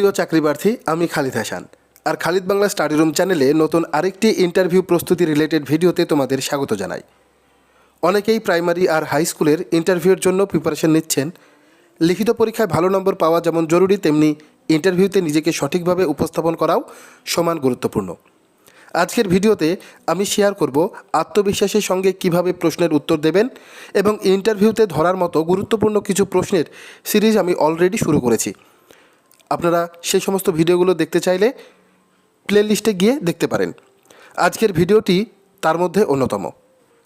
প্রিয় চাকরিপ্রার্থী, আমি খালিদ হাসান। আর খালিদ বাংলা স্টাডি রুম চ্যানেলে নতুন আরেকটি ইন্টারভিউ প্রস্তুতি রিলেটেড ভিডিওতে তোমাদের স্বাগত জানাই। অনেকেই প্রাইমারি আর হাই স্কুলের ইন্টারভিউর জন্য প্রিপারেশন নিচ্ছেন। লিখিত পরীক্ষায় ভালো নম্বর পাওয়া যেমন জরুরি, তেমনি ইন্টারভিউতে নিজেকে সঠিকভাবে উপস্থাপন করাও সমান গুরুত্বপূর্ণ। আজকের ভিডিওতে আমি শেয়ার করব আত্মবিশ্বাসের সঙ্গে কীভাবে প্রশ্নের উত্তর দেবেন এবং ইন্টারভিউতে ধরার মতো গুরুত্বপূর্ণ কিছু প্রশ্নের সিরিজ আমি অলরেডি শুরু করেছি। আপনারা সেই সমস্ত ভিডিওগুলো দেখতে চাইলে প্লেলিস্টে গিয়ে দেখতে পারেন। আজকের ভিডিওটি তার মধ্যে অন্যতম।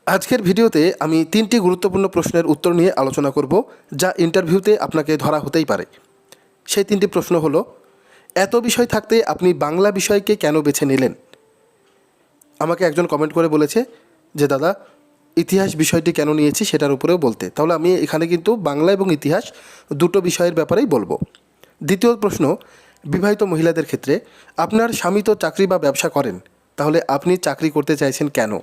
আজকের ভিডিওতে আমি তিনটি গুরুত্বপূর্ণ প্রশ্নের উত্তর নিয়ে আলোচনা করব, যা ইন্টারভিউতে আপনাকে ধরা হতেই পারে। সেই তিনটি প্রশ্ন হলো, এত বিষয় থাকতে আপনি বাংলা বিষয়কে কেন বেছে নিলেন? আমাকে একজন কমেন্ট করে বলেছে যে, দাদা, ইতিহাস বিষয়টি কেন নিয়েছি সেটার উপরেও বলতে। তাহলে আমি এখানে কিন্তু বাংলা এবং ইতিহাস দুটো বিষয়ের ব্যাপারেই বলব। দ্বিতীয় প্রশ্ন, বিবাহিত মহিলাদের ক্ষেত্রে আপনার স্বামী তো চাকরি বা ব্যবসা করেন, তাহলে আপনি চাকরি করতে চাইছেন কেন?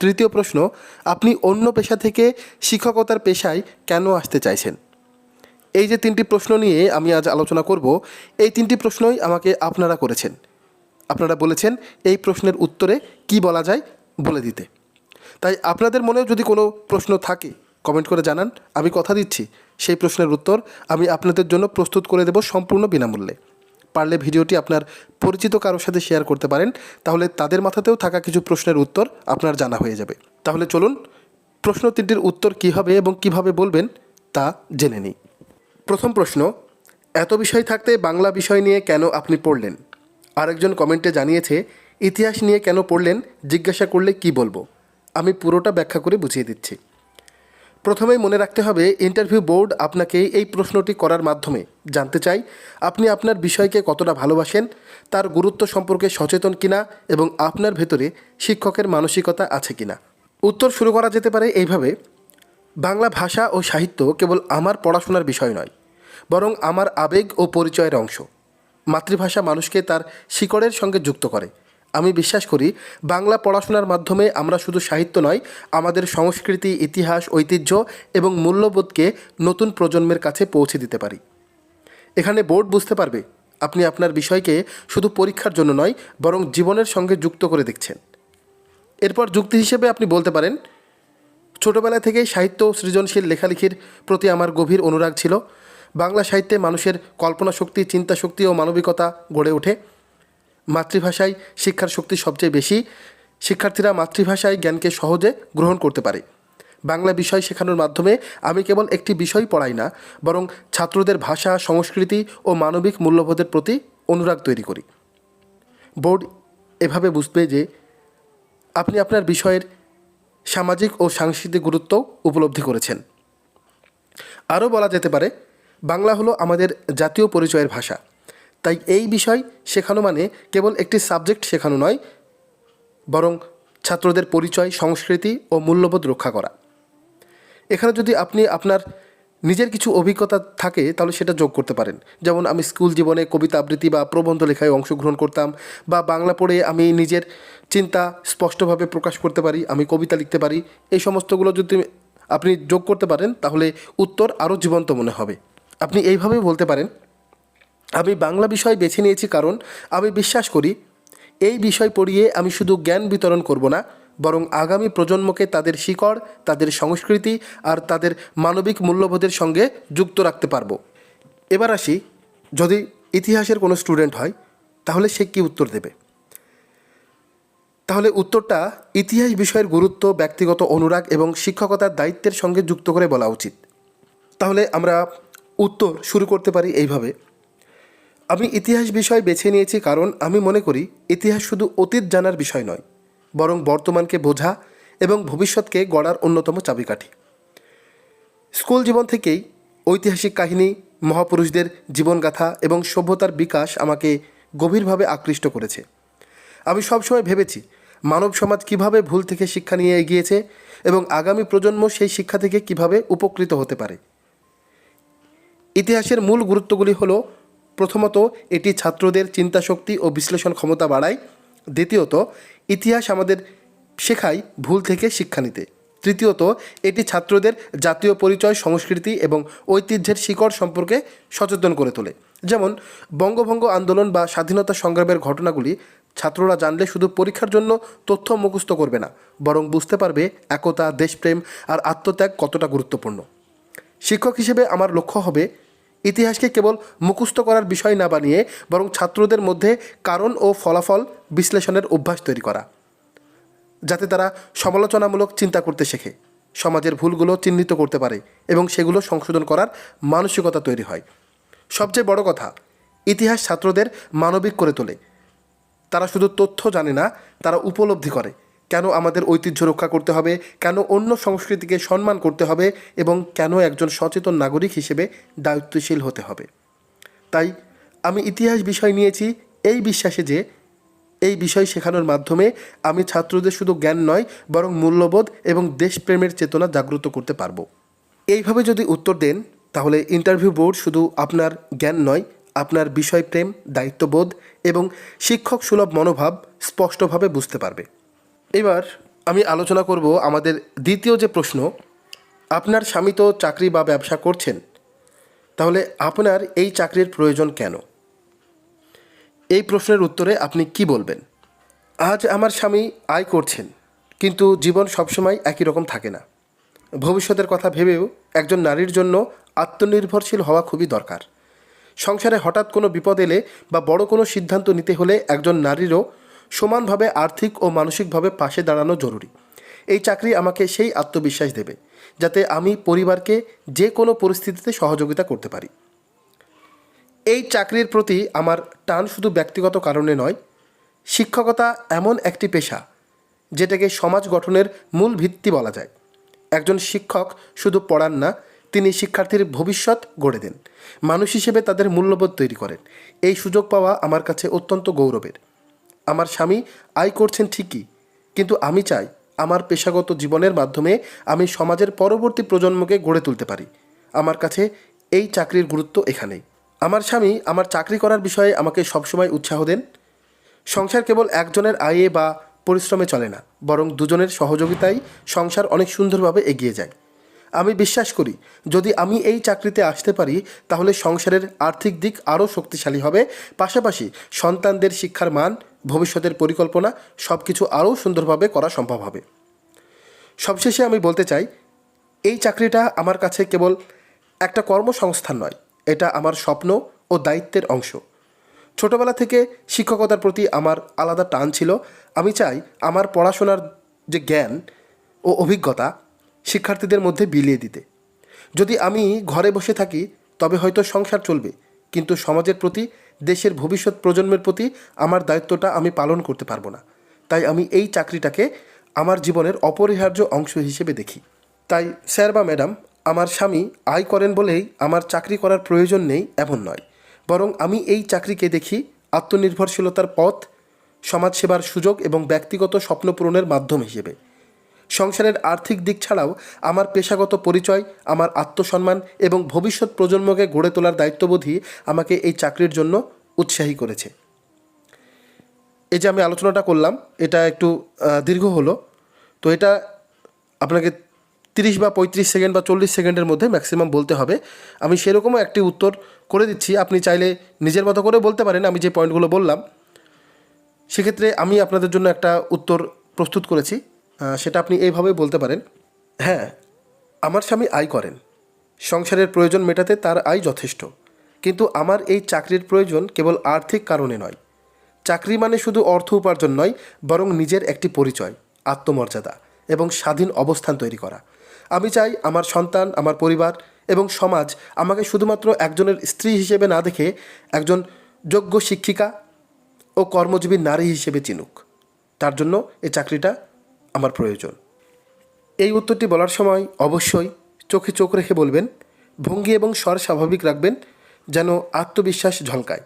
তৃতীয় প্রশ্ন, আপনি অন্য পেশা থেকে শিক্ষকতার পেশায় কেন আসতে চাইছেন? এই যে তিনটি প্রশ্ন নিয়ে আমি আজ আলোচনা করব, এই তিনটি প্রশ্নই আমাকে আপনারা করেছেন। আপনারা বলেছেন এই প্রশ্নের উত্তরে কি বলা যায় বলে দিতে। তাই আপনাদের মনেও যদি কোনো প্রশ্ন থাকে কমেন্ট করে জানান, আমি কথা দিচ্ছি। সেই প্রশ্নের উত্তর আমি আপনাদের জন্য প্রস্তুত করে দেব সম্পূর্ণ বিনামূল্যে। পারলে ভিডিওটি আপনার পরিচিত কারোর সাথে শেয়ার করতে পারেন, তাহলে তাদের মাথাতেও থাকা কিছু প্রশ্নের উত্তর আপনার জানা হয়ে যাবে। তাহলে চলুন, প্রশ্ন তিনটির উত্তর কী হবে এবং কীভাবে বলবেন তা জেনে নিই। প্রথম প্রশ্ন, এত বিষয় থাকতে বাংলা বিষয় নিয়ে কেন আপনি পড়লেন? আরেকজন কমেন্টে জানিয়েছে, ইতিহাস নিয়ে কেন পড়লেন? জিজ্ঞাসা করলে কি বলব? আমি পুরোটা ব্যাখ্যা করে বুঝিয়ে দিচ্ছি। প্রথমেই মনে রাখতে হবে ইন্টারভিউ বোর্ড আপনাকে এই প্রশ্নটি করার মাধ্যমে জানতে চাই, আপনি আপনার বিষয়কে কতটা ভালোবাসেন, তার গুরুত্ব সম্পর্কে সচেতন কিনা এবং আপনার ভেতরে শিক্ষকের মানসিকতা আছে কিনা। উত্তর শুরু করা যেতে পারে এইভাবে, বাংলা ভাষা ও সাহিত্য কেবল আমার পড়াশোনার বিষয় নয়, বরং আমার আবেগ ও পরিচয়ের অংশ। মাতৃভাষা মানুষকে তার শিকড়ের সঙ্গে যুক্ত করে। আমি বিশ্বাস করি, বাংলা পড়াশোনার মাধ্যমে আমরা শুধু সাহিত্য নয়, আমাদের সংস্কৃতি, ইতিহাস, ঐতিহ্য এবং মূল্যবোধকে নতুন প্রজন্মের কাছে পৌঁছে দিতে পারি। এখানে বোর্ড বুঝতে পারবে, আপনি আপনার বিষয়কে শুধু পরীক্ষার জন্য নয়, বরং জীবনের সঙ্গে যুক্ত করে দেখছেন। এরপর যুক্তি হিসেবে আপনি বলতে পারেন, ছোটবেলা থেকেই সাহিত্য সৃজনশীল লেখালেখির প্রতি আমার গভীর অনুরাগ ছিল। বাংলা সাহিত্যে মানুষের কল্পনা শক্তি চিন্তা শক্তি ও মানবিকতা গড়ে ওঠে। মাতৃভাষায় শিক্ষার শক্তি সবচেয়ে বেশি, শিক্ষার্থীরা মাতৃভাষায় জ্ঞানকে সহজে গ্রহণ করতে পারে। বাংলা বিষয় শেখানোর মাধ্যমে আমি কেবল একটি বিষয় পড়াই না, বরং ছাত্রদের ভাষা, সংস্কৃতি ও মানবিক মূল্যবোধের প্রতি অনুরাগ তৈরি করি। বোর্ড এভাবে বুঝবে যে আপনি আপনার বিষয়ের সামাজিক ও সাংস্কৃতিক গুরুত্ব উপলব্ধি করেছেন। আরও বলা যেতে পারে, বাংলা হলো আমাদের জাতীয় পরিচয়ের ভাষা। তাই এই বিষয় শেখানো মানে কেবল একটি সাবজেক্ট শেখানো নয়, বরং ছাত্রদের পরিচয়, সংস্কৃতি ও মূল্যবোধ রক্ষা করা। এখানে যদি আপনি আপনার নিজের কিছু অভিজ্ঞতা থাকে, তাহলে সেটা যোগ করতে পারেন। যেমন আমি স্কুল জীবনে কবিতা আবৃত্তি বা প্রবন্ধ লেখায় অংশগ্রহণ করতাম, বা বাংলা পড়ে আমি নিজের চিন্তা স্পষ্টভাবে প্রকাশ করতে পারি, আমি কবিতা লিখতে পারি। এই সমস্তগুলো যদি আপনি যোগ করতে পারেন, তাহলে উত্তর আরও জীবন্ত মনে হবে। আপনি এইভাবেই বলতে পারেন। আমি বাংলা বিষয় বেছে নিয়েছি কারণ আমি বিশ্বাস করি, এই বিষয় পড়িয়ে আমি শুধু জ্ঞান বিতরণ করব না, বরং আগামী প্রজন্মকে তাদের শিকড়, তাদের সংস্কৃতি আর তাদের মানবিক মূল্যবোধের সঙ্গে যুক্ত রাখতে পারব। এবার আসি, যদি ইতিহাসের কোনো স্টুডেন্ট হয়, তাহলে সে কী উত্তর দেবে? তাহলে উত্তরটা ইতিহাস বিষয়ের গুরুত্ব, ব্যক্তিগত অনুরাগ এবং শিক্ষকতার দায়িত্বের সঙ্গে যুক্ত করে বলা উচিত। তাহলে আমরা উত্তর শুরু করতে পারি এইভাবে। আমি ইতিহাস বিষয় বেছে নিয়েছি কারণ আমি মনে করি ইতিহাস শুধু অতীত জানার বিষয় নয়, বরং বর্তমানকে বোঝা এবং ভবিষ্যৎকে গড়ার অন্যতম চাবিকাঠি। স্কুল জীবন থেকেই ঐতিহাসিক কাহিনী, মহাপুরুষদের জীবনগাথা এবং সভ্যতার বিকাশ আমাকে গভীরভাবে আকৃষ্ট করেছে। আমি সবসময় ভেবেছি, মানব সমাজ কীভাবে ভুল থেকে শিক্ষা নিয়ে এগিয়েছে এবং আগামী প্রজন্ম সেই শিক্ষা থেকে কীভাবে উপকৃত হতে পারে। ইতিহাসের মূল গুরুত্বগুলি হলো প্রথমত, এটি ছাত্রদের চিন্তাশক্তি ও বিশ্লেষণ ক্ষমতা বাড়ায়। দ্বিতীয়ত, ইতিহাস আমাদের শেখায় ভুল থেকে শিক্ষা নিতে। তৃতীয়ত, এটি ছাত্রদের জাতীয় পরিচয়, সংস্কৃতি এবং ঐতিহ্যের শিকড় সম্পর্কে সচেতন করে তোলে। যেমন, বঙ্গভঙ্গ আন্দোলন বা স্বাধীনতা সংগ্রামের ঘটনাগুলি ছাত্ররা জানলে শুধু পরীক্ষার জন্য তথ্য মুখস্থ করবে না, বরং বুঝতে পারবে একতা, দেশপ্রেম আর আত্মত্যাগ কতটা গুরুত্বপূর্ণ। শিক্ষক হিসেবে আমার লক্ষ্য হবে ইতিহাসকে কেবল মুখস্থ করার বিষয় না বানিয়ে বরং ছাত্রদের মধ্যে কারণ ও ফলাফল বিশ্লেষণের অভ্যাস তৈরি করা, যাতে তারা সমালোচনামূলক চিন্তা করতে শেখে, সমাজের ভুলগুলো চিহ্নিত করতে পারে এবং সেগুলো সংশোধন করার মানসিকতা তৈরি হয়। সবচেয়ে বড় কথা, ইতিহাস ছাত্রদের মানবিক করে তোলে। তারা শুধু তথ্য জানে না, তারা উপলব্ধি করে। কেন আমাদের ঐতিহ্য রক্ষা করতে হবে? কেন অন্য সংস্কৃতিকে সম্মান করতে হবে? এবং কেন একজন সচেতন নাগরিক হিসেবে দায়িত্বশীল হতে হবে? তাই আমি ইতিহাস বিষয় নিয়েছি, এই বিশ্বাসে যে এই বিষয় শেখানোর মাধ্যমে আমি ছাত্রদের শুধু জ্ঞান নয়, বরং মূল্যবোধ এবং দেশপ্রেমের চেতনা জাগ্রত করতে পারব। এইভাবে যদি উত্তর দেন, তাহলে ইন্টারভিউ বোর্ড শুধু আপনার জ্ঞান নয়, আপনার বিষয়প্রেম দায়িত্ববোধ এবং শিক্ষক সুলভ মনোভাব স্পষ্টভাবে বুঝতে পারবে। এবার আমি আলোচনা করব আমাদের দ্বিতীয় যে প্রশ্ন, আপনার স্বামী তো চাকরি বা ব্যবসা করছেন, তাহলে আপনার এই চাকরির প্রয়োজন কেন? এই প্রশ্নের উত্তরে আপনি কি বলবেন? আজ আমার স্বামী আয় করছেন, কিন্তু জীবন সবসময় একই রকম থাকে না। ভবিষ্যতের কথা ভেবেও একজন নারীর জন্য আত্মনির্ভরশীল হওয়া খুবই দরকার। সংসারে হঠাৎ কোনো বিপদ এলে বা বড় কোনো সিদ্ধান্ত নিতে হলে একজন নারীরও সমানভাবে আর্থিক ও মানসিকভাবে পাশে দাঁড়ানো জরুরি। এই চাকরি আমাকে সেই আত্মবিশ্বাস দেবে, যাতে আমি পরিবারকে যে কোনো পরিস্থিতিতে সহযোগিতা করতে পারি। এই চাকরির প্রতি আমার টান শুধু ব্যক্তিগত কারণে নয়, শিক্ষকতা এমন একটি পেশা যেটাকে সমাজ গঠনের মূল ভিত্তি বলা যায়। একজন শিক্ষক শুধু পড়ান না, তিনি শিক্ষার্থীর ভবিষ্যৎ গড়ে দেন। মানুষ হিসেবে তাদের মূল্যবোধ তৈরি করেন। এই সুযোগ পাওয়া আমার কাছে অত্যন্ত গৌরবের। আমার স্বামী আয় করছেন ঠিকই, কিন্তু আমি চাই আমার পেশাগত জীবনের মাধ্যমে আমি সমাজের পরবর্তী প্রজন্মকে গড়ে তুলতে পারি। আমার কাছে এই চাকরির গুরুত্ব এখানেই। আমার স্বামী আমার চাকরি করার বিষয়ে আমাকে সবসময় উৎসাহ দেন। সংসার কেবল একজনের আয়ে বা পরিশ্রমে চলে না, বরং দুজনের সহযোগিতায় সংসার অনেক সুন্দরভাবে এগিয়ে যায়। আমি বিশ্বাস করি, যদি আমি এই চাকরিতে আসতে পারি, তাহলে সংসারের আর্থিক দিক আরও শক্তিশালী হবে। পাশাপাশি সন্তানদের শিক্ষার মান, ভবিষ্যতের পরিকল্পনা সব কিছু আরও সুন্দরভাবে করা সম্ভব হবে। সবশেষে আমি বলতে চাই, এই চাকরিটা আমার কাছে কেবল একটা কর্মসংস্থান নয়, এটা আমার স্বপ্ন ও দায়িত্বের অংশ। ছোটবেলা থেকে শিক্ষকতার প্রতি আমার আলাদা টান ছিল। আমি চাই আমার পড়াশোনার যে জ্ঞান ও অভিজ্ঞতা শিক্ষার্থীদের মধ্যে বিলিয়ে দিতে। যদি আমি ঘরে বসে থাকি, তবে হয়তো সংসার চলবে, কিন্তু সমাজের প্রতি, দেশের ভবিষ্যৎ প্রজন্মের প্রতি আমার দায়িত্বটা আমি পালন করতে পারব না। তাই আমি এই চাকরিটাকে আমার জীবনের অপরিহার্য অংশ হিসেবে দেখি। তাই স্যার বা ম্যাডাম, আমার স্বামী আয় করেন বলেই আমার চাকরি করার প্রয়োজন নেই এমন নয়। বরং আমি এই চাকরিকে দেখি আত্মনির্ভরশীলতার পথ, সমাজসেবার সুযোগ এবং ব্যক্তিগত স্বপ্ন পূরণের মাধ্যম হিসেবে। সংসারের আর্থিক দিক ছাড়াও আমার পেশাগত পরিচয়, আমার আত্মসম্মান এবং ভবিষ্যৎ প্রজন্মকে গড়ে তোলার দায়িত্ববোধই আমাকে এই চাকরির জন্য উৎসাহী করেছে। এই যে আমি আলোচনাটা করলাম, এটা একটু দীর্ঘ হলো। তো এটা আপনাকে তিরিশ বা পঁয়ত্রিশ সেকেন্ড বা চল্লিশ সেকেন্ডের মধ্যে ম্যাক্সিমাম বলতে হবে। আমি সেরকমও একটি উত্তর করে দিচ্ছি। আপনি চাইলে নিজের মতো করে বলতে পারেন, আমি যে পয়েন্টগুলো বললাম, সেক্ষেত্রে আমি আপনাদের জন্য একটা উত্তর প্রস্তুত করেছি। সেটা আপনি এইভাবে বলতে পারেন হ্যাঁ আমার স্বামী আয় করেন। সংসারের প্রয়োজন মেটাতে তার আয় যথেষ্ট। কিন্তু আমার এই চাকরির প্রয়োজন কেবল আর্থিক কারণে নয়। চাকরি মানে শুধু অর্থ উপার্জন নয়, বরং নিজের একটি পরিচয়, আত্মমর্যাদা এবং স্বাধীন অবস্থান তৈরি করা। আমি চাই আমার সন্তান, আমার পরিবার এবং সমাজ আমাকে শুধুমাত্র একজনের স্ত্রী হিসেবে না দেখে একজন যোগ্য শিক্ষিকা ও কর্মজীবী নারী হিসেবে চিনুক। তার জন্য এই চাকরিটা আমার প্রয়োজন। এই উত্তরটি বলার সময় অবশ্যই চোখে চোখ রেখে বলবেন, ভঙ্গি এবং স্বর স্বাভাবিক রাখবেন, যেন আত্মবিশ্বাস ঝলকায়।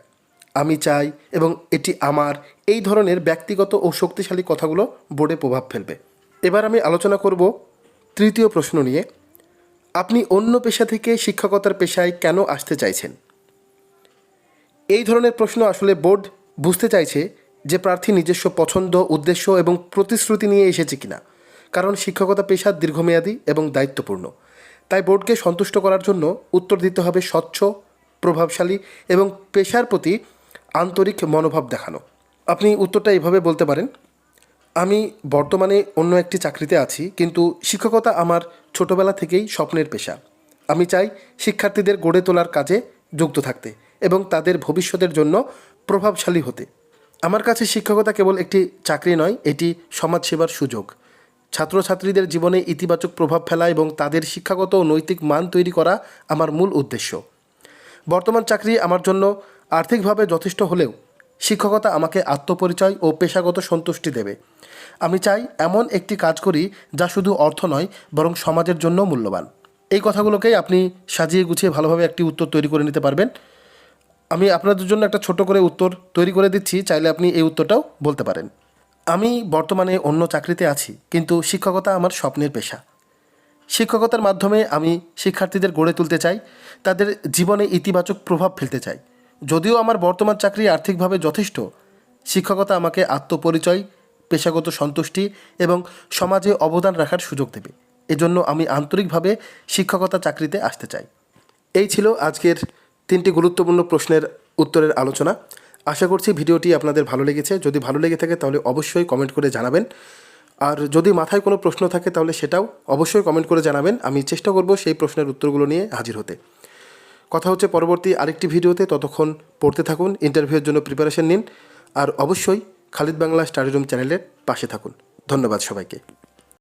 আমি চাই এবং এটি আমার এই ধরনের ব্যক্তিগত ও শক্তিশালী কথাগুলো বোর্ডে প্রভাব ফেলবে। এবার আমি আলোচনা করব তৃতীয় প্রশ্ন নিয়ে। আপনি অন্য পেশা থেকে শিক্ষকতার পেশায় কেন আসতে চাইছেন? এই ধরনের প্রশ্ন আসলে বোর্ড বুঝতে চাইছে যে প্রার্থী নিজস্ব পছন্দ, উদ্দেশ্য এবং প্রতিশ্রুতি নিয়ে এসেছে কিনা। কারণ শিক্ষকতা পেশা দীর্ঘমেয়াদী এবং দায়িত্বপূর্ণ। তাই বোর্ডকে সন্তুষ্ট করার জন্য উত্তর দিতে হবে স্বচ্ছ, প্রভাবশালী এবং পেশার প্রতি আন্তরিক মনোভাব দেখানো। আপনি উত্তরটা এভাবে বলতে পারেন, আমি বর্তমানে অন্য একটি চাকরিতে আছি, কিন্তু শিক্ষকতা আমার ছোটবেলা থেকেই স্বপ্নের পেশা। আমি চাই শিক্ষার্থীদের গড়ে তোলার কাজে যুক্ত থাকতে এবং তাদের ভবিষ্যতের জন্য প্রভাবশালী হতে। আমার কাছে শিক্ষকতা কেবল একটি চাকরি নয়, এটি সমাজসেবার সুযোগ। ছাত্রছাত্রীদের জীবনে ইতিবাচক প্রভাব ফেলা এবং তাদের শিক্ষাগত ও নৈতিক মান তৈরি করা আমার মূল উদ্দেশ্য। বর্তমান চাকরি আমার জন্য আর্থিকভাবে যথেষ্ট হলেও শিক্ষকতা আমাকে আত্মপরিচয় ও পেশাগত সন্তুষ্টি দেবে। আমি চাই এমন একটি কাজ করি যা শুধু অর্থ নয়, বরং সমাজের জন্য মূল্যবান। এই কথাগুলোকেই আপনি সাজিয়ে গুছিয়ে ভালোভাবে একটি উত্তর তৈরি করে নিতে পারবেন। আমি আপনাদের জন্য একটা ছোট করে উত্তর তৈরি করে দিচ্ছি, চাইলে আপনি এই উত্তরটাও বলতে পারেন। আমি বর্তমানে অন্য চাকরিতে আছি, কিন্তু শিক্ষকতা আমার স্বপ্নের পেশা। শিক্ষকতার মাধ্যমে আমি শিক্ষার্থীদের গড়ে তুলতে চাই, তাদের জীবনে ইতিবাচক প্রভাব ফেলতে চাই। যদিও আমার বর্তমান চাকরি আর্থিকভাবে যথেষ্ট, শিক্ষকতা আমাকে আত্মপরিচয়, পেশাগত সন্তুষ্টি এবং সমাজে অবদান রাখার সুযোগ দেবে। এজন্য আমি আন্তরিকভাবে শিক্ষকতা চাকরিতে আসতে চাই। এই ছিল আজকের তিনটি গুরুত্বপূর্ণ প্রশ্নের উত্তরের আলোচনা। আশা করছি ভিডিওটি আপনাদের ভালো লেগেছে। যদি ভালো লেগে থাকে তাহলে অবশ্যই কমেন্ট করে জানাবেন। আর যদি মাথায় কোনো প্রশ্ন থাকে তাহলে সেটাও অবশ্যই কমেন্ট করে জানাবেন। আমি চেষ্টা করব সেই প্রশ্নের উত্তরগুলো নিয়ে হাজির হতে। কথা হচ্ছে পরবর্তী আরেকটি ভিডিওতে। ততক্ষণ পড়তে থাকুন, ইন্টারভিউয়ের জন্য প্রিপারেশন নিন। আর অবশ্যই খালিদ বাংলা স্টাডি রুম চ্যানেলের পাশে থাকুন। ধন্যবাদ সবাইকে।